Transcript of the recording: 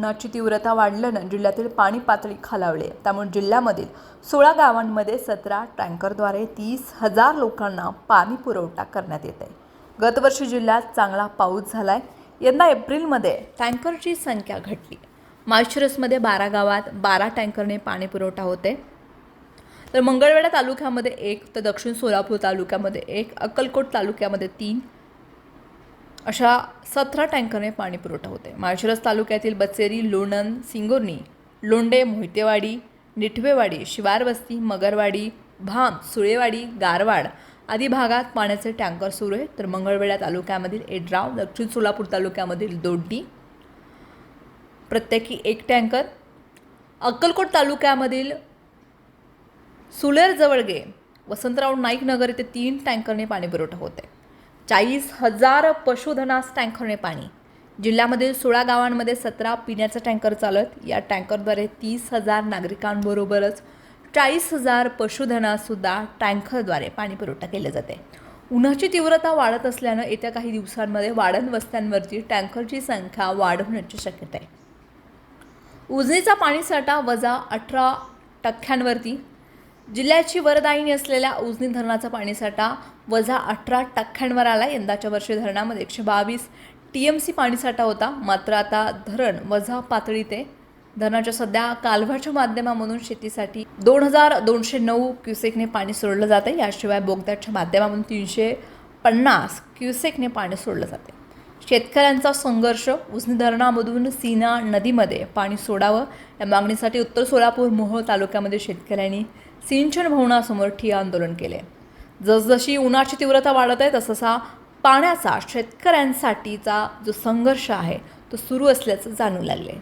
उन्हाची तीव्रता वाढल्यानं जिल्ह्यातील पाणी पातळी खालावली आहे. त्यामुळे जिल्ह्यामधील सोळा गावांमध्ये सतरा टँकरद्वारे तीस हजार लोकांना पाणी पुरवठा करण्यात येत आहे. गतवर्षी जिल्ह्यात चांगला पाऊस झाला आहे यंदा एप्रिलमध्ये टँकरची संख्या घटली. माळशिरसमध्ये बारा गावात बारा टँकरने पाणी पुरवठा होते तर मंगळवेढा तालुक्यामध्ये एक तर दक्षिण सोलापूर तालुक्यामध्ये एक अक्कलकोट तालुक्यामध्ये तीन अशा सतरा टँकरने पाणी पुरवठा होते माळशिरस तालुक्यातील बचेरी लोणंद सिंगोर्णी लोंडे मोहितेवाडी निठवेवाडी शिवारवस्ती मगरवाडी भाम सुळेवाडी गारवाड आदी भागात पाण्याचे टँकर सुरू आहेत. तर मंगळवेढा तालुक्यामधील एड्राव दक्षिण सोलापूर तालुक्यामधील दोड्डी प्रत्येकी एक टँकर. अक्कलकोट तालुक्यामधील सुलेर जवळगे वसंतराव नाईक नगर येथे तीन टँकरने पाणी पुरवठा होते चाळीस हजार पशुधनास टँकरने पाणी. जिल्ह्यामधील सोळा गावांमध्ये सतरा पिण्याचा टँकर चालत या टँकरद्वारे तीस हजार नागरिकांबरोबरच चाळीस हजार पशुधनासुद्धा टँकरद्वारे पाणी पुरवठा केले जाते. उन्हाची तीव्रता वाढत असल्यानं येत्या काही दिवसांमध्ये वाढण वस्त्यांवरची टँकरची संख्या वाढवण्याची शक्यता आहे. उजनीचा पाणीसाठा वजा अठरा टक्क्यांवरती जिल्ह्याची वरदायिनी असलेल्या उजनी धरणाचा पाणीसाठा वजा अठरा टक्क्यांवर आला. यंदाच्या वर्षी धरणामध्ये एकशे बावीस टी एम सी पाणीसाठा होता. मात्र आता धरण वजा पातळी ते. धरणाच्या सध्या कालव्याच्या माध्यमामधून शेतीसाठी दोन हजार दोनशे नऊ क्युसेकने पाणी सोडलं जातं याशिवाय बोगद्याच्या माध्यमामधून तीनशे पन्नास क्युसेकने पाणी सोडलं जाते शेतकऱ्यांचा संघर्ष उजनी धरणामधून सीना नदीमध्ये पाणी सोडावं या मागणीसाठी उत्तर सोलापूर मोहोळ तालुक्यामध्ये शेतकऱ्यांनी सिंचन भवनासमोर ठिय्या आंदोलन केले. जसजशी उन्हाची तीव्रता वाढत आहे तससा पाण्याचा शेतकऱ्यांसाठीचा जो संघर्ष आहे तो सुरू असल्याचं जाणू लागले.